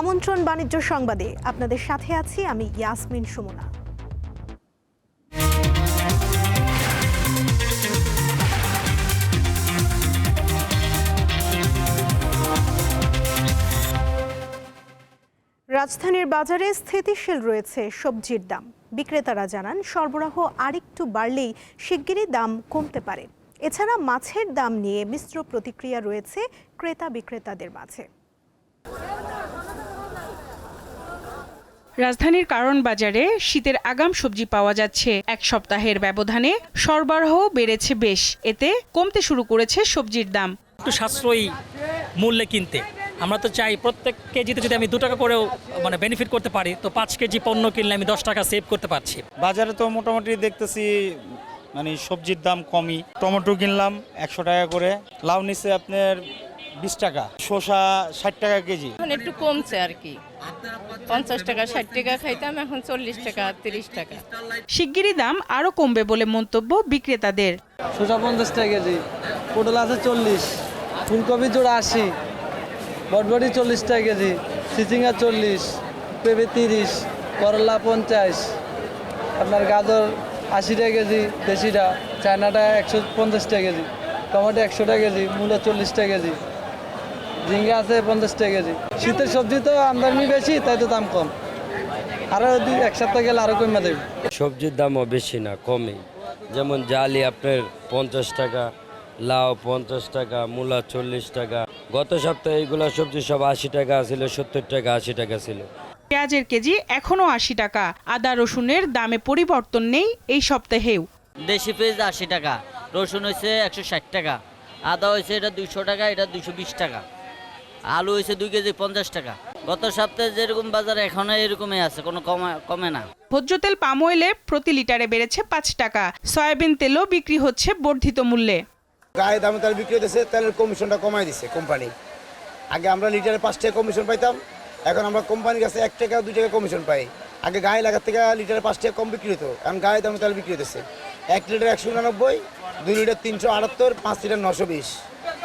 আমন্ত্রণ বাণিজ্য সংবাদে। আপনাদের সাথে আছি আমি ইয়াসমিন সুমনা। রাজধানীর বাজারে স্থিতিশীল রয়েছে সবজির দাম। বিক্রেতারা জানান, সরবরাহ আরেকটু বাড়লেই শিগগিরই দাম কমতে পারে। এছাড়া মাছের দাম নিয়ে মিশ্র প্রতিক্রিয়া রয়েছে ক্রেতা বিক্রেতাদের মাঝে। রাজধানীর কারণ বাজারে শীতের আগাম সবজি পাওয়া যাচ্ছে। এক সপ্তাহের ব্যবধানে সরবরাহ বেড়েছে বেশ। এতে কমতে শুরু করেছে সবজির দাম। একটু সাশ্রয়ী মূল্যে কিনতে। আমরা তো চাই প্রত্যেক কেজিতে যদি আমি দু টাকা করেও মানে বেনিফিট করতে পারি তো পাঁচ কেজি পণ্য কিনলে আমি দশ টাকা সেভ করতে পারছি। বাজারে তো মোটামুটি দেখতেছি মানে সবজির দাম কমই। টমেটো কিনলাম একশো টাকা করে লাউ নিচ্ছে আপনার বিশ টাকা শসা ষাট টাকা কেজি। এখন একটু কমছে আর কি। পঞ্চাশ টাকা ষাট টাকা খাইতাম এখন চল্লিশ টাকা তিরিশ টাকা। শিগগিরই দাম আরও কমবে বলে মন্তব্য বিক্রেতাদের। শসা পঞ্চাশ টাকা কেজি পটল আছে চল্লিশ ফুলকপি জোড়া আশি বটবটি চল্লিশ টাকা কেজি চিচিঙ্গা চল্লিশ পেঁপে তিরিশ করলা পঞ্চাশ আপনার গাজর আশি টাকা কেজি দেশিটা চায়নাটা একশো পঞ্চাশ টাকা কেজি টমেটো একশো টাকা কেজি মূলা চল্লিশ টাকা কেজি। ঝিঙ্গা আছে পঞ্চাশ টাকা কেজি। শীতের সবজি তো আমদানি বেশি তাই তো দাম কম। আরও দুই এক সপ্তাহ গেলে আরও কমে দেবে। সবজির দামও বেশি না কমই। যেমন জালি আপনার পঞ্চাশ টাকা লাউ পঞ্চাশ টাকা মূলা চল্লিশ টাকা। গত সপ্তাহে এইগুলা সবজি সব আশি টাকা ছিল সত্তর টাকা আশি টাকা ছিল। পেঁয়াজের কেজি এখনও আশি টাকা। আদা রসুনের দামে পরিবর্তন নেই এই সপ্তাহেও। দেশি পেঁয়াজ আশি টাকা রসুন হয়েছে একশো ষাট টাকা আদা হয়েছে এটা দুশো টাকা এটা দুশো বিশ টাকা। আলু হয়েছে দুই কেজি পঞ্চাশ টাকা। গত সপ্তাহে যেরকম বাজার এখনও এরকমই আছে কোনো কমে কমে না। ভোজ্য তেল পাম অয়েলে প্রতি লিটারে বেড়েছে পাঁচ টাকা। সয়াবিন তেলও বিক্রি হচ্ছে বর্ধিত মূল্যে। গায়ে দামে তেল বিক্রি হতেছে তেলের কমিশনটা কমাই দিছে কোম্পানি। আগে আমরা লিটারে পাঁচ টাকা কমিশন পাইতাম এখন আমরা কোম্পানির কাছে এক টাকা দুই টাকা কমিশন পাই। আগে গায়ে লাগার থেকে লিটারে পাঁচ টাকা কম বিক্রি হতো এখন গায়ে দামে তেল বিক্রি হতেছে এক লিটার একশো উনানব্বই দুই লিটার তিনশো আটাত্তর পাঁচ লিটার নশো বিশ।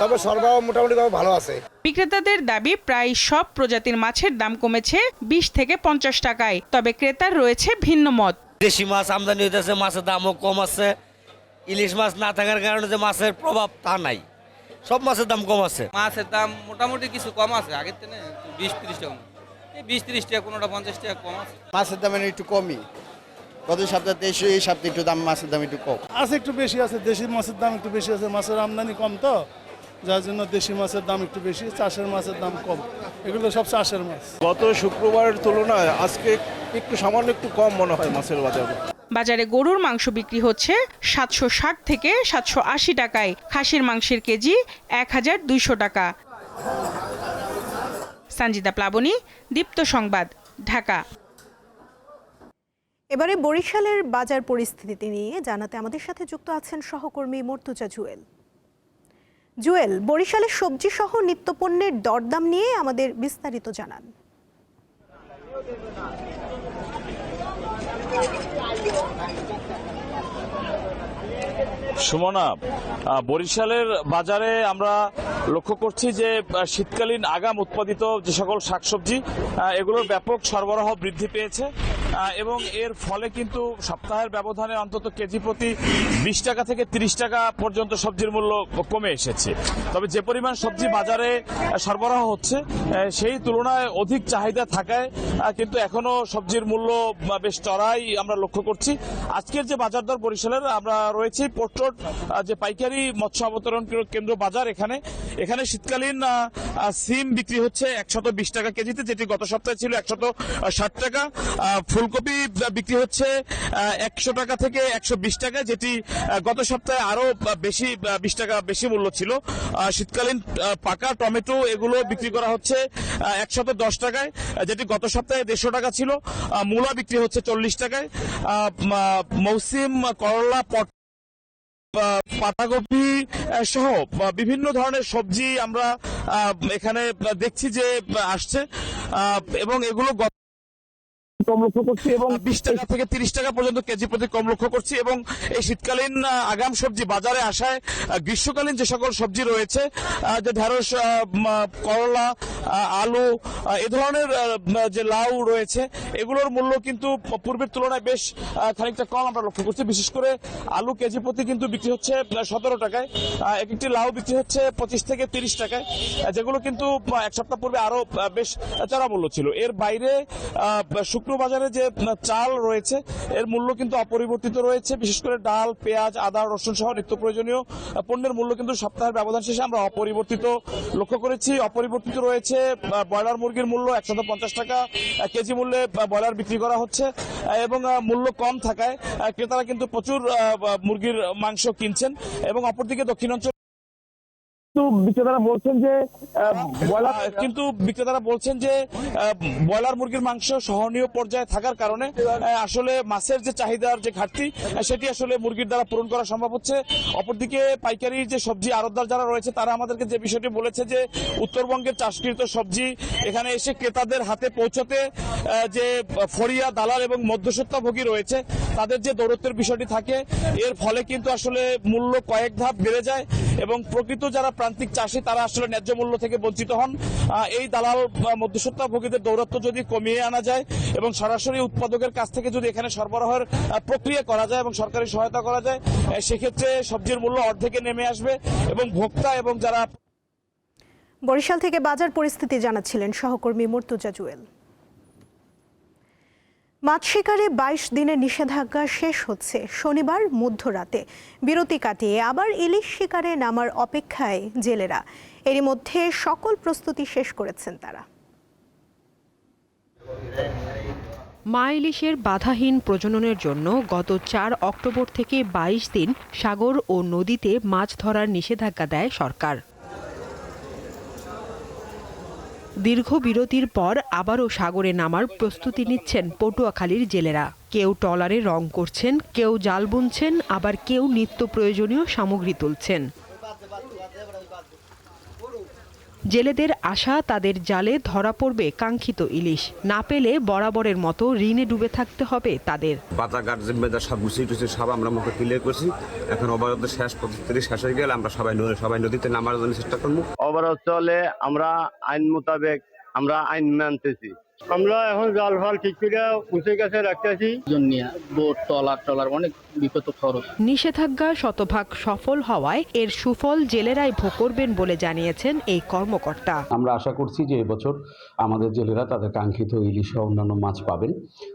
তবে সরবরাহ মোটামুটিভাবে ভালো আছে। বিক্রেতাদের দাবি প্রায় সব প্রজাতির মাছের দাম কমেছে বিশ থেকে পঞ্চাশ টাকায় তবে ক্রেতার রয়েছে ভিন্ন মত। দেশি মাছ আমদানি হইতেছে মাছের দামও কম আছে। ইলিশ মাছ না থাকার কারণে যে মাছের প্রভাব তা নাই। সব মাছের দাম কম আছে। মাছের দাম মোটামুটি কিছু কম আছে আগের থেকে বিশ তিরিশ টাকা এই বিশ তিরিশ টাকা কোনোটা পঞ্চাশ টাকা কম আছে। মাছের দাম একটু কমই। গত সপ্তাহে এসে এই সপ্তাহে একটু দাম মাছের দাম একটু কম। আছে একটু বেশি আছে দেশি মাছের দাম একটু বেশি আছে মাছের আমদানি কম তো। যার জন্য দেশি মাছের দাম একটু বেশি চাষের মাছের দাম কম। এগুলো সব চাষের মাছ। গত শুক্রবারের তুলনায় আজকে একটু সামান্য একটু কম মনে হয় মাছের বাজার। বাজারে গরুর মাংস বিক্রি হচ্ছে সাতশো ষাট থেকে সাতশো আশি টাকায়। খাসির মাংসের কেজি এক হাজার দুইশো টাকা। সঞ্জিতা প্লাবনী দীপ্ত সংবাদ ঢাকা। এবারে বরিশালের বাজার পরিস্থিতি নিয়ে জানাতে আমাদের সাথে যুক্ত আছেন সহকর্মী মর্তুজা জুয়েল। জুয়েল বরিশালের সবজি সহ নিত্যপণ্যের দরদাম নিয়ে আমাদের বিস্তারিত জানান। সুমনা বরিশালের বাজারে আমরা লক্ষ্য করছি যে শীতকালীন আগাম উৎপাদিত যে সকল শাকসবজি এগুলোর ব্যাপক সরবরাহ বৃদ্ধি পেয়েছে। এবং এর ফলে কিন্তু সপ্তাহের ব্যবধানে অন্তত কেজি প্রতি বিশ টাকা থেকে তিরিশ টাকা পর্যন্ত সবজির মূল্য কমে এসেছে। তবে যে পরিমাণ সবজি বাজারে সরবরাহ হচ্ছে সেই তুলনায় অধিক চাহিদা থাকায় কিন্তু এখনও সবজির মূল্য বেশ চড়াই আমরা লক্ষ্য করছি। আজকের যে বাজার দর বরিশালের আমরা রয়েছি পোর্ট যে পাইকারি মৎস্য অবতরণ কেন্দ্র বাজার এখানে। এখানে শীতকালীন সিম বিক্রি হচ্ছে একশত বিশ টাকা কেজিতে যেটি গত সপ্তাহে ছিল একশত ষাট টাকা। আহ, ফুলকপি বিক্রি হচ্ছে একশো টাকা থেকে একশো বিশ টাকা, যেটি গত সপ্তাহে আরও বেশি বিশ টাকা বেশি মূল্য ছিল। শীতকালীন পাকা টমেটো এগুলো বিক্রি করা হচ্ছে একশত দশ টাকায় যেটি গত সপ্তাহে দেড়শো টাকা ছিল। মূলা বিক্রি হচ্ছে চল্লিশ টাকায়। মৌসিম, করলা, পট পাতাকপি সহ বিভিন্ন ধরনের সবজি আমরা এখানে দেখছি যে আসছে। এবং এগুলো কম লক্ষ্য করছি এবং বিশ টাকা থেকে তিরিশ টাকা পর্যন্ত কেজি প্রতি কম লক্ষ্য করছি এবং এই শীতকালীন আগাম সবজি বাজারে আসায় গ্রীষ্মকালীন যে সকল সবজি রয়েছে যে ঢেঁড়স করলা আলু এ ধরনের যে লাউ রয়েছে, এগুলোর মূল্য কিন্তু পূর্বের তুলনায় বেশ খানিকটা কম আমরা লক্ষ্য করছি। বিশেষ করে আলু কেজি প্রতি কিন্তু বিক্রি হচ্ছে সতেরো টাকায় এক একটি লাউ বিক্রি হচ্ছে পঁচিশ থেকে তিরিশ টাকায় যেগুলো কিন্তু এক সপ্তাহ পূর্বে আরও বেশ চড়া মূল্য ছিল। এর বাইরে শুকনো বাজারে যে চাল রয়েছে, এর মূল্য কিন্তু অপরিবর্তিত রয়েছে। বিশেষ করে ডাল, পেঁয়াজ, আদা, রসুন সহ নিত্য প্রয়োজনীয় পণ্যের মূল্য কিন্তু সপ্তাহের ব্যবধান শেষে আমরা অপরিবর্তিত লক্ষ্য করেছি। অপরিবর্তিত রয়েছে ব্রয়লার মুরগির মূল্য একশত পঞ্চাশ টাকা কেজি মূল্যে ব্রয়লার বিক্রি করা হচ্ছে এবং মূল্য কম থাকায় ক্রেতারা কিন্তু প্রচুর মুরগির মাংস কিনছেন, এবং অপরদিকে দক্ষিণাঞ্চল কিন্তু বিক্রেতারা বলছেন যে কিন্তু বিক্রেতারা বলছেন যে ব্রয়লার মুরগির মাংস সহনীয় পর্যায়ে থাকার কারণে আসলে মাছের যে চাহিদার যে ঘাটতি সেটি আসলে মুরগির দ্বারা পূরণ করা সম্ভব হচ্ছে। অপরদিকে পাইকারি যে সবজি যারা রয়েছে, তারা আমাদেরকে যে বিষয়টি বলেছে যে, উত্তরবঙ্গের চাষকৃত সবজি, এখানে এসে ক্রেতাদের হাতে পৌঁছতে যে ফরিয়া দালাল এবং মধ্যস্বত্বভোগী রয়েছে, তাদের যে দৌরত্বের বিষয়টি থাকে, এর ফলে কিন্তু আসলে মূল্য কয়েক ধাপ বেড়ে যায় এবং প্রকৃত যারা প্রান্তিক চাষি, তারা আসলে ন্যায্য মূল্য থেকে বঞ্চিত হন। এই দালাল মধ্যসত্তা মধ্যস্বত্বভোগীদের দৌরত্ব যদি কমিয়ে আনা যায় এবং সরাসরি উৎপাদকের কাছ থেকে যদি এখানে সরবরাহের প্রক্রিয়া করা যায় এবং সরকারি সহায়তা করা যায় সেক্ষেত্রে সবজির মূল্য অর্ধেকে নেমে আসবে এবং ভোক্তা এবং যারা বরিশাল থেকে বাজার পরিস্থিতি জানাচ্ছিলেন সহকর্মী মুর্তুজা জুয়েল। মাছ শিকারে বাইশ দিনের নিষেধাজ্ঞা শেষ হচ্ছে। শনিবার মধ্যরাতে বিরতি কাটিয়ে আবার ইলিশ শিকারে নামার অপেক্ষায় জেলেরা। এরই মধ্যে সকল প্রস্তুতি শেষ করেছেন তারা। মা ইলিশের বাধাহীন প্রজননের জন্য গত চার অক্টোবর থেকে ২২ দিন সাগর ও নদীতে মাছ ধরার নিষেধাজ্ঞা দেয় সরকার। দীর্ঘ বিরতির পর আবারও সাগরে নামার প্রস্তুতি নিচ্ছেন পটুয়াখালীর জেলেরা। কেউ টলারে রং করছেন, কেউ জাল বুনছেন, আবার কেউ নিত্য প্রয়োজনীয় সামগ্রী তুলছেন। জেলেদের আশা তাদের জালে ধরা পড়বে কাঙ্ক্ষিত ইলিশ। না পেলে বরাবরের মতো ঋণে ডুবে থাকতে হবে তাদের। বাজার ঘাট জিম্মেদার সব গুছিয়ে টুছিয়ে সব আমরা মুখে ক্লিয়ার করছি। এখন অবরোধ শেষ পদ্ধতি শেষ হয়ে গেলে আমরা সবাই সবাই নদীতে নামার জন্য চেষ্টা করব। অবরোধ চলে আমরা আইন মোতাবেক আমরা আইন মানতেছি। আমরা এখন জাল ফাল ঠিক করে উঁচে গেছে রাখতেছি। বোট টলার টলার অনেক বিপদ খরচ। নিষেধাজ্ঞা শতভাগ সফল হওয়ায় এর সুফল জেলেরাই ভোগ করবেন বলে জানিয়েছেন এই কর্মকর্তা। আমরা আশা করছি যে এবছর আমাদের জেলেরা তাদের কাঙ্ক্ষিত ইলিশ সহ অন্যান্য মাছ পাবেন।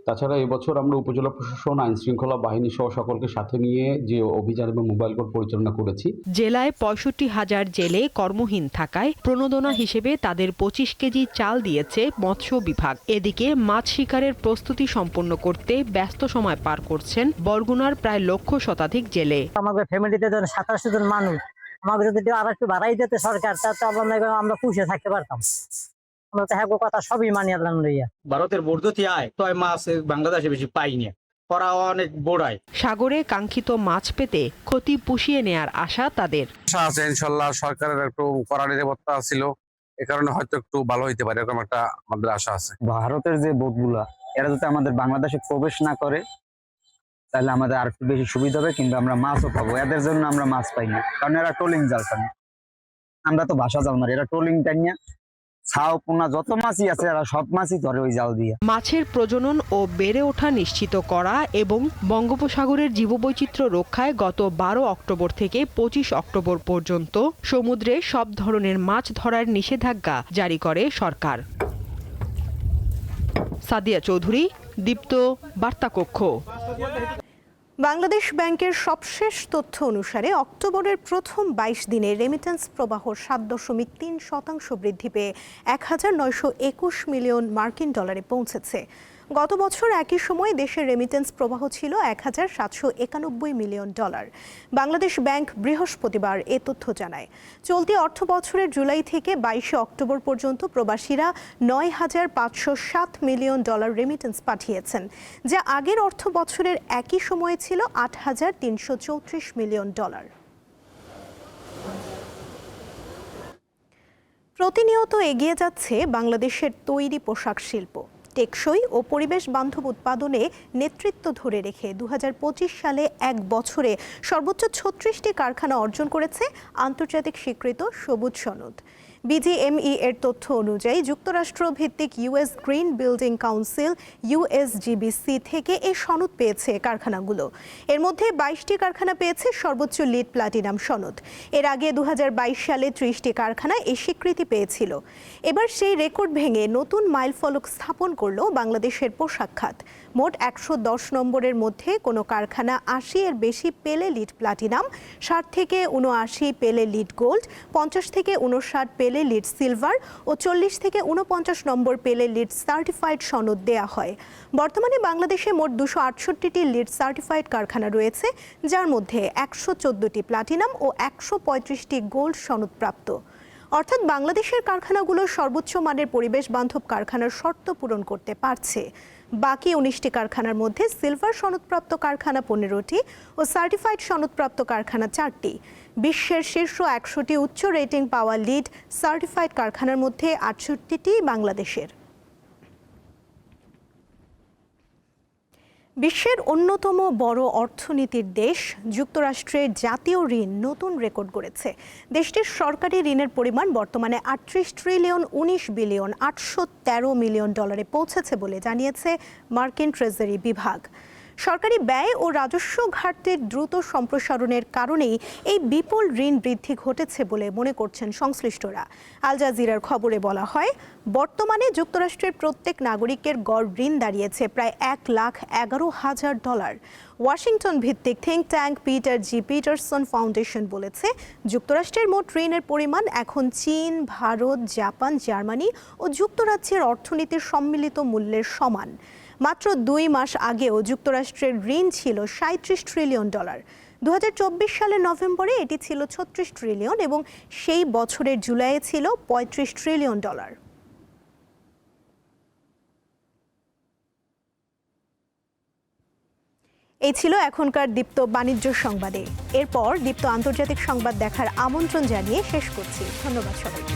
তাছাড়া এবছর আমরা উপজেলা প্রশাসন আইন শৃঙ্খলা বাহিনী সহ সকলকে সাথে নিয়ে যে অভিযান এবং মোবাইল কোর্ট পরিচালনা করেছি জেলায় পঁয়ষট্টি হাজার জেলে কর্মহীন থাকায় প্রণোদনা হিসেবে তাদের পঁচিশ কেজি চাল দিয়েছে মৎস্য বিভাগ। এদিকে মাছ শিকারের প্রস্তুতি সম্পন্ন করতে ব্যস্ত সময় পার করছেন বরগুনার প্রায় লক্ষ শতাধিক জেলে। আমাদের ফ্যামিলিতে ধরেন সাতাশি জন মানুষ। আমাকে যদি আর একটু বাড়াই দিতে সরকার তা তো আমরা আমরা পুষে থাকতে পারতাম। আমরা তো হ্যাঁ কথা সবই মানি আল্লাহ লইয়া। ভারতের বর্ধতি আয় তো মাছ বাংলাদেশে বেশি পাইনি। ওরা অনেক বোড়ায় সাগরে কাঙ্ক্ষিত মাছ পেতে ক্ষতি পুষিয়ে নেয়ার আশা তাদের। আশা আছে ইনশাল্লাহ সরকারের একটু কড়া নিরাপত্তা ছিল। এ কারণে হয়তো একটু ভালো হইতে পারে, এরকম একটা আমাদের আশা আছে। ভারতের যে বোটগুলা, এরা যাতে আমাদের বাংলাদেশে প্রবেশ না করে, তাহলে আমাদের আর একটু বেশি সুবিধা হবে, কিন্তু আমরা মাছও পাবো। এদের জন্য আমরা মাছ পাই না, কারণ এরা টোলিং জাল টানে আমরা তো ভাষা জাল মারি, এরা টোলিং টানিয়া ছাও পোনা যত মাছই আছে সব মাছই ধরে ওই জাল দিয়ে। মাছের প্রজনন ও বেড়ে ওঠা নিশ্চিত করা এবং বঙ্গোপসাগরের জীববৈচিত্র্য রক্ষায় গত বারো অক্টোবর থেকে পঁচিশ অক্টোবর পর্যন্ত সমুদ্রে সব ধরনের মাছ ধরার নিষেধাজ্ঞা জারি করে সরকার। সাদিয়া চৌধুরী, দীপ্ত বার্তাকক্ষ। বাংলাদেশ ব্যাংকের সবশেষ তথ্য অনুসারে অক্টোবরের প্রথম বাইশ দিনে রেমিটেন্স প্রবাহ সাত দশমিক তিন শতাংশ বৃদ্ধি পেয়ে এক হাজার নয়শো একুশ মিলিয়ন মার্কিন ডলারে পৌঁছেছে। গত বছর একই সময়ে দেশের রেমিটেন্স প্রবাহ ছিল এক হাজার সাতশো একানব্বই মিলিয়ন ডলার। বাংলাদেশ ব্যাংক বৃহস্পতিবার এ তথ্য জানায়। চলতি অর্থ বছরের জুলাই থেকে বাইশে অক্টোবর পর্যন্ত প্রবাসীরা নয় হাজার পাঁচশো সাত মিলিয়ন ডলার রেমিটেন্স পাঠিয়েছেন, যা আগের অর্থ বছরের একই সময়ে ছিল আট হাজার তিনশো চৌত্রিশ মিলিয়ন ডলার। প্রতিনিয়ত এগিয়ে যাচ্ছে বাংলাদেশের তৈরি পোশাক শিল্প। টেকসই ও পরিবেশ বান্ধব উৎপাদনে নেতৃত্ব ধরে রেখে দু হাজার পঁচিশ সালে এক বছরে সর্বোচ্চ ছত্রিশটি কারখানা অর্জন করেছে আন্তর্জাতিক স্বীকৃত সবুজ সনদ। বিজিএমই এর তথ্য অনুযায়ী যুক্তরাষ্ট্র ভিত্তিক US green building council, USGBC থেকে এই সনদ পেয়েছে কারখানাগুলো। এর মধ্যে বাইশটি কারখানা পেয়েছে সর্বোচ্চ লিড প্লাটিনাম সনদ। এর আগে দু হাজার বাইশ সালে ত্রিশটি কারখানা এই স্বীকৃতি পেয়েছিল। এবার সেই রেকর্ড ভেঙে নতুন মাইলফলক স্থাপন করল বাংলাদেশের পোশাক খাত। মোট একশো দশ নম্বরের মধ্যে কোনো কারখানা আশি এর বেশি পেলে লিড প্লাটিনাম, ষাট থেকে উনআশি পেলে লিড গোল্ড, পঞ্চাশ থেকে উনষাট পেলে লিড সিলভার ও চল্লিশ থেকে উনপঞ্চাশ নম্বর পেলে লিড সার্টিফাইড সনদ দেয়া হয়। বর্তমানে বাংলাদেশে মোট দুশো আটষট্টিটি লিড সার্টিফাইড কারখানা রয়েছে, যার মধ্যে একশো চোদ্দোটি প্লাটিনাম ও একশো পঁয়ত্রিশটি গোল্ড সনদপ্রাপ্ত। অর্থাৎ বাংলাদেশের কারখানাগুলো সর্বোচ্চ মানের পরিবেশ বান্ধব কারখানার শর্ত পূরণ করতে পারছে। বাকি উনিশটি কারখানার মধ্যে সিলভার সনদপ্রাপ্ত কারখানা পনেরোটি ও সার্টিফাইড সনদপ্রাপ্ত কারখানা চারটি। বিশ্বের শীর্ষ একশোটি উচ্চ রেটিং পাওয়া লিড সার্টিফাইড কারখানার মধ্যে আটষট্টিটি বাংলাদেশের। বিশ্বের অন্যতম বড় অর্থনীতির দেশ, যুক্তরাষ্ট্রে জাতীয় ঋণ নতুন রেকর্ড গড়েছে। দেশটির সরকারি ঋণের পরিমাণ বর্তমানে আটত্রিশ ট্রিলিয়ন উনিশ বিলিয়ন আটশো তেরো মিলিয়ন ডলারে পৌঁছেছে বলে জানিয়েছে মার্কিন ট্রেজারি বিভাগ। সরকারি ব্যয় ও রাজস্ব ঘাটতির দ্রুত সম্প্রসারণের কারণেই এই বিপুল ঋণ বৃদ্ধি ঘটেছে বলে মনে করছেন সংশ্লিষ্টরা। আল জাজিরার খবরে বলা হয়, বর্তমানে যুক্তরাষ্ট্রের প্রত্যেক নাগরিকের গড় ঋণ দাঁড়িয়েছে প্রায় এক লাখ এগারো হাজার ডলার। ওয়াশিংটন ভিত্তিক think tank Peter G Peterson foundation বলেছে, যুক্তরাষ্ট্রের মোট ঋণের পরিমাণ এখন চীন, ভারত, জাপান, জার্মানি ও যুক্তরাজ্যের অর্থনীতির সম্মিলিত মূল্যের সমান। মাত্র দুই মাস আগেও যুক্তরাষ্ট্রের ঋণ ছিল সাঁত্রিশ ট্রিলিয়ন ডলার। দু সালের নভেম্বরে এটি ছিল ছত্রিশ ট্রিলিয়ন এবং সেই বছরের জুলাইয়ে ছিল পঁয়ত্রিশ ট্রিলিয়ন ডলার। এই ছিল এখনকার দীপ্ত বাণিজ্য সংবাদে। এরপর দীপ্ত আন্তর্জাতিক সংবাদ দেখার আমন্ত্রণ জানিয়ে শেষ করছি। ধন্যবাদ সবাইকে।